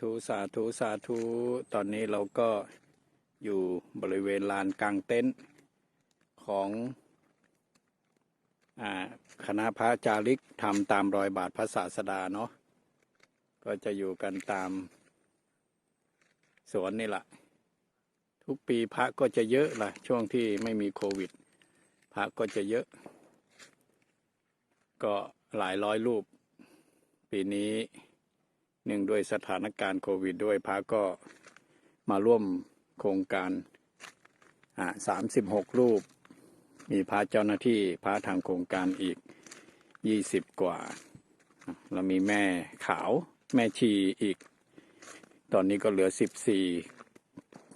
ธุสาธุสาธุตอนนี้เราก็อยู่บริเวณลานกลางเต็นท์ของอคณะพระจาริกทำตามรอยบาทพระศาสดาเนาะก็จะอยู่กันตามสวนนี่แหละทุกปีพระก็จะเยอะล่ะ ช่วงที่ไม่มีโควิด พระก็จะเยอะ ก็หลายร้อยรูป ปีนี้ หนึ่งด้วยสถานการณ์โควิดด้วยพระก็มาร่วมโครงการสามสิบหกรูป มีพระเจ้าหน้าที่พระทางโครงการอีกยี่สิบกว่าแล้วมีแม่ขาวแม่ชีอีก ตอนนี้ก็เหลือสิบสี่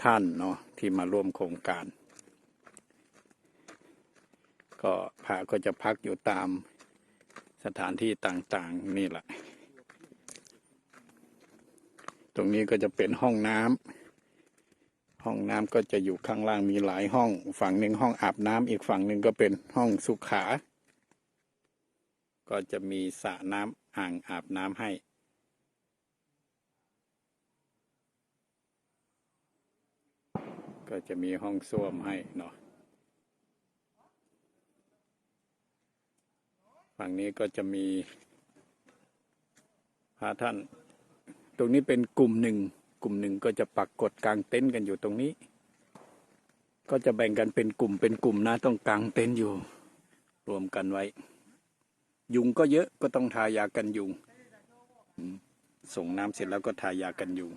ท่านเนาะที่มาร่วมโครงการ ก็พระก็จะพักอยู่ตามสถานที่ต่างๆ นี่แหละ ตรงนี้ก็จะเป็นห้องน้ำห้องน้ำก็จะอยู่ข้างล่างมีหลายห้อง ฝั่งหนึ่งห้องอาบน้ำอีกฝั่งหนึ่งก็เป็นห้องสุขา ก็จะมีสระน้ำอ่างอาบน้ำให้ก็จะมีห้องส้วมให้เนาะ ฝั่งนี้ก็จะมีพระท่าน ตรงนี้เป็นกลุ่มหนึ่ง กลุ่มหนึ่งก็จะปักกดกลางเต็นท์กันอยู่ตรงนี้ ก็จะแบ่งกันเป็นกลุ่มเป็นกลุ่มนะต้องกลางเต็นท์อยู่ รวมกันไว้ ยุงก็เยอะก็ต้องทายากันยุงส่งน้ำเสร็จแล้วก็ทายากันยุง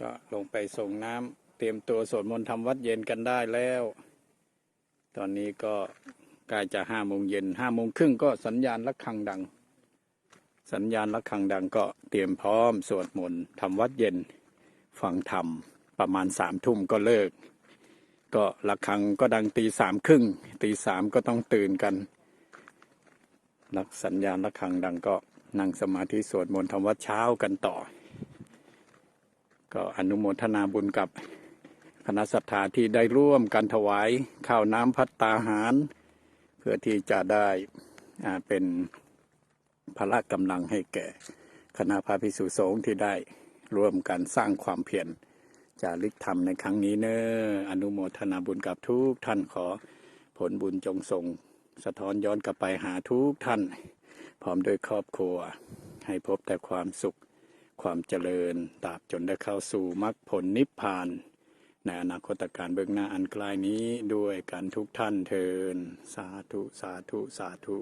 ก็ลงไปส่งน้ำเตรียมตัวสวดมนต์ทำวัดเย็นกันได้แล้ว ตอนนี้ก็ใกล้จะห้าโมงเย็นห้าโมงครึ่งก็สัญญาณระฆังดัง สัญญาณระฆังดังก็เตรียมพร้อมสวดมนต์ทำวัดเย็นฟังธรรมประมาณสามทุ่มก็เลิก ก็ระฆังก็ดังตีสามครึ่งตีสามก็ต้องตื่นกันนักสัญญาณระฆังดังก็นั่งสมาธิสวดมนต์ทำวัดเช้ากันต่อ ก็อนุโมทนาบุญกับคณะศรัทธาที่ได้ร่วมกันถวายข้าวน้ำพัตตาหาร เพื่อที่จะได้อ่าเป็นพละกำลังให้แก่คณะพระภิกษุสงฆ์ที่ได้ร่วมกันสร้างความเพียรจาริกธรรมในครั้งนี้เนออนุโมทนาบุญกับทุกท่านขอผลบุญจงส่ง สะท้อนย้อนกลับไปหาทุกท่าน พร้อมด้วยครอบครัว ให้พบแต่ความสุข ความเจริญตราบจนได้เข้าสู่มรรคผลนิพพาน ในอนาคตการเบื้องหน้าอันใกล้นี้ด้วยกันทุกท่านเทินสาธุ สาธุ สาธุ